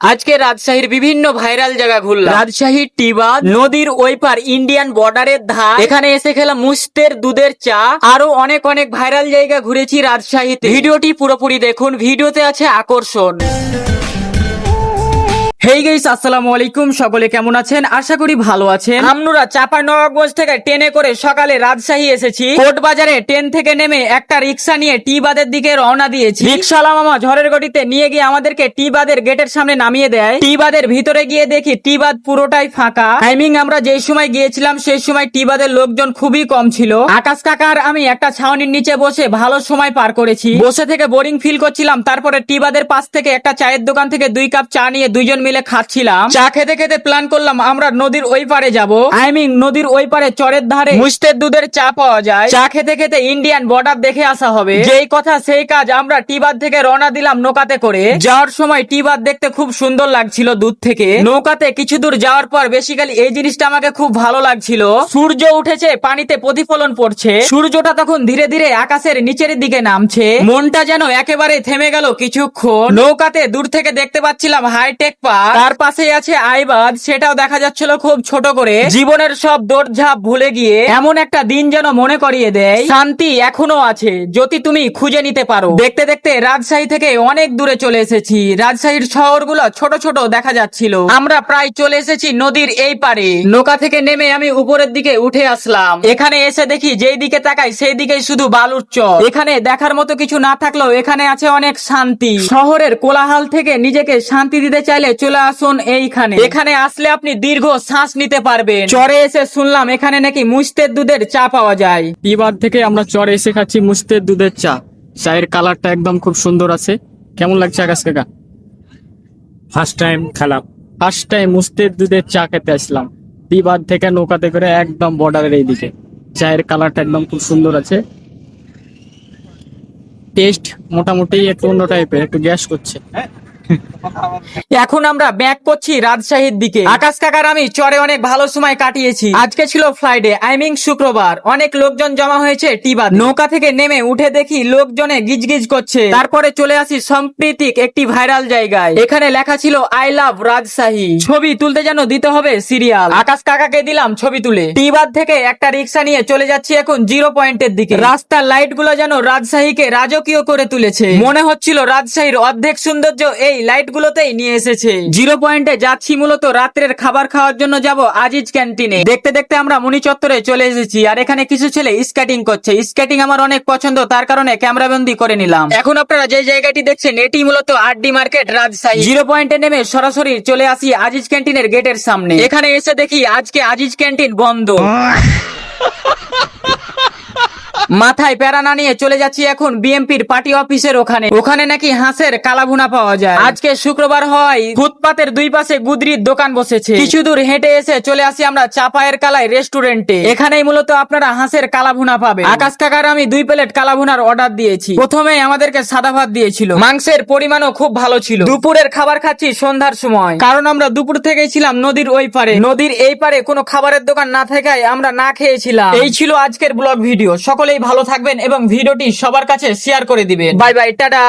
আজকে রাজশাহীর বিভিন্ন ভাইরাল জায়গা ঘুরলাম। রাজশাহীর টিবা নদীর ওই পার ইন্ডিয়ান বর্ডারের ধার এখানে এসে খেলা মুস্তের দুধের চা আরও অনেক অনেক ভাইরাল জায়গা ঘুরেছি রাজশাহীতে। ভিডিওটি পুরোপুরি দেখুন ভিডিওতে আছে আকর্ষণ। হেই গাইস আসসালামু আলাইকুম। সকলে কেমন আছেন? আশা করি ভালো আছেন। আমনুরা চাপা নবাবগঞ্জ থেকে ট্রেনে করে সকালে রাজশাহী এসেছি। কোট বাজারে ট্রেন থেকে নেমে একটা রিক্সা নিয়ে টি বাদের দিকে রওনা দিয়েছি। রিক্সাওয়ালা মামা ঝড়ের গতিতে নিয়ে গিয়ে আমাদেরকে টি বাদের গেটের সামনে নামিয়ে দেয়। টি বাদের ভিতরে গিয়ে দেখি টি বাদ পুরোটাই ফাঁকা। টাইমিং আমরা যেই সময় গিয়েছিলাম সেই সময় টি বাদের লোকজন খুবই কম ছিল। আকাশ কাকার আমি একটা ছাউনির নিচে বসে ভালো সময় পার করেছি। বসে থেকে বোরিং ফিল করছিলাম তারপরে টি বাদের পাশ থেকে একটা চায়ের দোকান থেকে দুই কাপ চা নিয়ে দুইজন মিলে খাচ্ছিলাম। চা খেতে খেতে প্ল্যান করলাম আমরা নদীর ওই পারে যাব। আই মিন নদীর ওই পারে চরের ধারে মুস্তের দুধের চা পাওয়া যায়। চা খেতে খেতে ইন্ডিয়ান বর্ডার দেখে আসা হবে। যেই কথা সেই কাজ আমরা টিবার থেকে রওনা দিলাম নৌকাতে করে। যাওয়ার সময় টিবাদ দেখতে খুব সুন্দর লাগছিল দূর থেকে। নৌকাতে কিছু দূর যাওয়ার পর বেসিক্যালি এই জিনিসটা আমাকে খুব ভালো লাগছিল। সূর্য উঠেছে, পানিতে প্রতিফলন পড়ছে। সূর্যটা তখন ধীরে ধীরে আকাশের নিচের দিকে নামছে। মনটা যেন একেবারে থেমে গেল কিছুক্ষণ। নৌকাতে দূর থেকে দেখতে পাচ্ছিলাম হাইটেক পার্ক তার পাশেই আছে আইবাদ, সেটাও দেখা যাচ্ছিল খুব ছোট করে। জীবনের সব দৌড়ঝাঁপ ভুলে গিয়ে এমন একটা দিন যেন মনে করিয়ে দেয়। শান্তি এখনও আছে, যদি তুমি খুঁজে নিতে পারো। দেখতে দেখতে রাজশাহী থেকে অনেক দূরে চলে এসেছি। রাজশাহীর শহরগুলো ছোট ছোট দেখা যাচ্ছিল। আমরা প্রায় চলে এসেছি নদীর এই পারে নৌকা থেকে নেমে আমি উপরের দিকে উঠে আসলাম। এখানে এসে দেখি যেই দিকে তাকাই, সেই দিকেই শুধু বালুর চর। এখানে দেখার মতো কিছু না থাকলেও এখানে আছে অনেক শান্তি। শহরের কোলাহল থেকে নিজেকে শান্তি দিতে চাইলে চলে আসুন এইখানে। এখানে আসলে আপনি দীর্ঘ শ্বাস নিতে পারবেন। চরে এসে শুনলাম এখানে নাকি মুস্তের দুধের চা পাওয়া যায়। এবার থেকে আমরা চরে এসে খাচ্ছি মুস্তের দুধের চা। চায়ের কালারটা একদম খুব সুন্দর আছে। কেমন লাগছে আকাশ কাকা? ফার্স্ট টাইম খেলাম। ফার্স্ট টাইম মুস্তের দুধের চা খেতে আসলাম। বিবাদ থেকে নৌকাতে করে একদম বর্ডারের এইদিকে। চায়ের কালারটা একদম খুব সুন্দর আছে। টেস্ট মোটামুটি একটু অন্য টাইপের একটু গ্যাস করছে। এখন আমরা ব্যাক করছি রাজশাহীর দিকে। আকাশ কাকার আমি চরে অনেক ভালো সময় কাটিয়েছি। আজকে ছিল ফ্রাইডে আই মিন শুক্রবার। অনেক লোকজন জমা হয়েছে টিবাদ নৌকা থেকে নেমে উঠে দেখি লোকজনে গিজগিজ করছে। তারপরে চলে আসি সম্প্রীতিক একটি ভাইরাল জায়গায়। এখানে লেখা ছিল আই লাভ রাজশাহী। ছবি তুলতে যেন দিতে হবে সিরিয়াল আকাশ কাকাকে দিলাম ছবি তুলে। টিবাদ থেকে একটা রিক্সা নিয়ে চলে যাচ্ছি এখন জিরো পয়েন্টের দিকে। রাস্তার লাইটগুলো যেন রাজশাহীকে রাজকীয় করে তুলেছে। মনে হচ্ছিল রাজশাহীর অর্ধেক সৌন্দর্য এই লাইট গুলোতেই নিয়ে এসেছে। জিরো পয়েন্টে যাচ্ছি মূলত রাত্রের খাবার খাওয়ার জন্য যাব আজিজ ক্যান্টিনে। দেখতে দেখতে আমরা মুনি চত্বরে চলে এসেছি আর এখানে কিছু ছেলে স্কেটিং করছে। স্কেটিং আমার অনেক পছন্দ, তার কারণে ক্যামেরা ক্যামেরাবন্দি করে নিলাম। এখন আপনারা যে জায়গাটি দেখছেন, এটি মূলত আরডি মার্কেট রাজশাহী। জিরো পয়েন্টে নেমে সরাসরি চলে আসি আজিজ ক্যান্টিনের গেটের সামনে। এখানে এসে দেখি আজকে আজিজ ক্যান্টিন বন্ধ। মাথায় প্যারা না নিয়ে চলে যাচ্ছি এখন বিএমপির পার্টি অফিসের ওখানে। ওখানে নাকি হাঁসের কালাভুনা পাওয়া যায়। আজকে শুক্রবার হয়, ফুটপাতের দুই পাশে গুদরির দোকান বসেছে। কিছু দূর হেঁটে এসে চলে আসি আমরা চাপায়ের কালায় রেস্টুরেন্টে। এখানেই মূলত আপনারা হাঁসের কালাভুনা পাবে আকাশ কাকার আমি দুই প্লেট কালাভুনার অর্ডার দিয়েছি। প্রথমে আমাদেরকে সাদা ভাত দিয়েছিল। মাংসের পরিমাণও খুব ভালো ছিল। দুপুরের খাবার খাচ্ছি সন্ধ্যার সময়। কারণ আমরা দুপুর থেকেই ছিলাম নদীর ওই পারে। নদীর এই পারে কোনো খাবারের দোকান না থাকায় আমরা না খেয়েছিলাম। এই ছিল আজকের ব্লগ ভিডিও। সকলেই ভালো থাকবেন এবং ভিডিওটি সবার কাছে শেয়ার করে দিবেন। Bye bye tata.